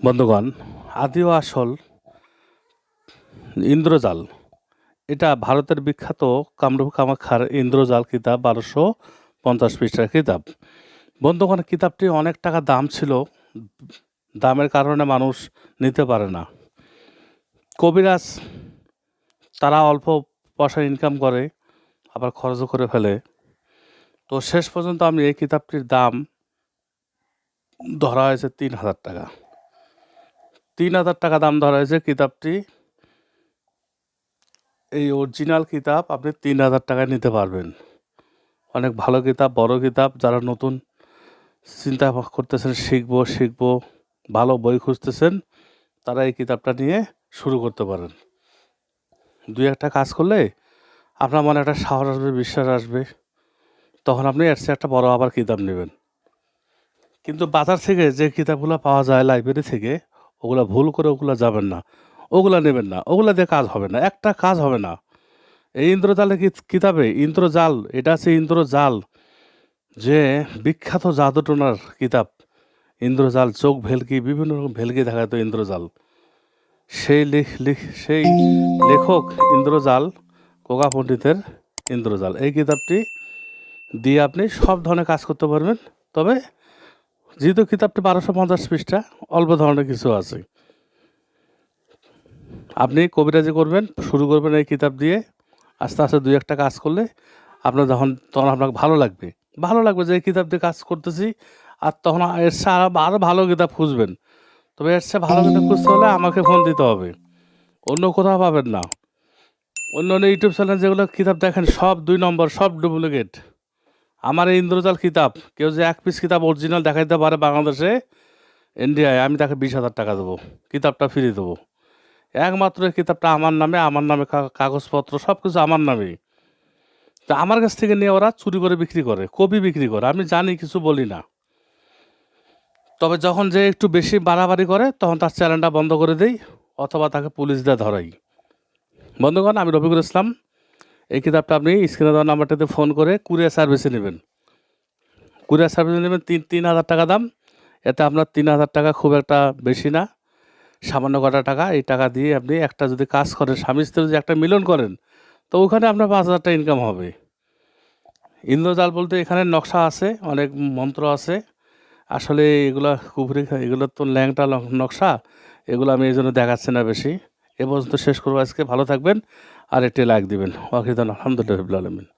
বন্ধুগণ আদি ও আসল ইন্দ্রজাল। এটা ভারতের বিখ্যাত কামরূপ কামাখ্যার ইন্দ্রজাল কিতাব বারোশো পঞ্চাশ পৃষ্ঠার কিতাব। বন্ধুগণ, কিতাবটি অনেক টাকা দাম ছিল, দামের কারণে মানুষ নিতে পারে না। কবিরাজ, তারা অল্প পয়সা ইনকাম করে, আবার খরচও করে ফেলে। তো শেষ পর্যন্ত আমি এই কিতাবটির দাম ধরা হয়েছে তিন হাজার টাকা। তিন হাজার টাকা দাম ধরা হয়েছে কিতাবটি। এই অরিজিনাল কিতাব আপনি তিন হাজার টাকায় নিতে পারবেন। অনেক ভালো কিতাব, বড় কিতাব, যারা নতুন চিন্তা করতেছেন, শিখব শিখব, ভালো বই খুঁজতেছেন, তারা এই কিতাবটা নিয়ে শুরু করতে পারেন। দুই একটা কাজ করলে আপনার মনে একটা সাহস আসবে, বিশ্বাস আসবে, তখন আপনি এর একটা বড় আবার কিতাব নেবেন। কিন্তু বাজার থেকে যে কিতাবগুলো পাওয়া যায় লাইব্রেরি থেকে ওগুলা ভুল করে ওগুলা যাবেন না। ওগুলা নেবেন না। ওগুলা দিয়ে কাজ হবে না। একটা কাজ হবে না। এই ইন্দ্রজালে কিতাবে? ইন্দ্রজাল, এটা আছে ইন্দ্রজাল, যে বিখ্যাত জাদুটনার কিতাব। ইন্দ্রজাল, চোখ ভেলকি, বিভিন্ন রকম ভেলকি দেখাতো ইন্দ্রজাল। সেই লেখ লেখ সেই লেখক ইন্দ্রজাল কোকা পণ্ডিতের ইন্দ্রজাল। এই কিতাবটি দিয়ে আপনি সব ধরনের কাজ করতে পারবেন। তবে যেহেতু কিতাবটি বারোশো পঞ্চাশ পৃষ্ঠা অল্প ধরনের কিছু আছে। আপনি কবিরাজি করবেন, শুরু করবেন এই কিতাব দিয়ে, আস্তে আস্তে দুই একটা কাজ করলে আপনার যখন, তখন আপনাকে ভালো লাগবে। ভালো লাগবে যে এই কিতাব দিয়ে কাজ করতেছি, আর তখন এর চেয়ে আরও আরও ভালো কিতাব খুঁজবেন। তবে এর চেয়ে ভালো কিতাব খুঁজতে হলে আমাকে ফোন দিতে হবে। অন্য কোথাও পাবেন না। অন্য অন্য ইউটিউব চ্যানেল যেগুলো কিতাব দেখেন, সব দুই নম্বর, সব ডুপ্লিকেট। আমার এই ইন্দ্রজাল কিতাব, কেউ যে এক পিস কিতাব অরিজিনাল দেখাইতে পারে বাংলাদেশে ইন্ডিয়ায় আমি তাকে বিশ হাজার টাকা দেবো। কিতাবটা ফিরিয়ে দেবো। একমাত্র এই কিতাবটা আমার নামে আমার নামে কাগজপত্র সব কিছু আমার নামেই। তা আমার কাছ থেকে নিয়ে ওরা চুরি করে বিক্রি করে, কপি বিক্রি করে। আমি জানি, কিছু বলি না। তবে যখন যে একটু বেশি বাড়াবাড়ি করে, তখন তার চ্যানেলটা বন্ধ করে দেই, অথবা তাকে পুলিশ দিয়ে ধরাই। বন্ধুগণ, আমি রফিকুল ইসলাম। এই কিতাবটা আপনি স্ক্রিনে দেওয়া নাম্বারটাতে ফোন করে কুরিয়ার সার্ভিসে নেবেন। কুরিয়ার সার্ভিসে নেবেন তিন তিন হাজার টাকা দাম। এতে আপনার তিন হাজার টাকা খুব একটা বেশি না। সামান্য কটা টাকা, এই টাকা দিয়ে আপনি একটা যদি কাজ করেন, স্বামী স্ত্রী যদি একটা মিলন করেন, তো ওখানে আপনার পাঁচ হাজার টাকা ইনকাম হবে। ইন্দ্রজাল বলতে এখানে নকশা আছে, অনেক মন্ত্র আছে। আসলে এগুলো কুপুরি এগুলোর তো ল্যাংটা নকশা, এগুলো আমি এই জন্য দেখাচ্ছি না বেশি। এ পর্যন্ত শেষ করব আজকে, ভালো থাকবেন, আর একটি লাইক দিবেন। ওয়াকিদান আলহামদুলিল্লাহ আলমিন।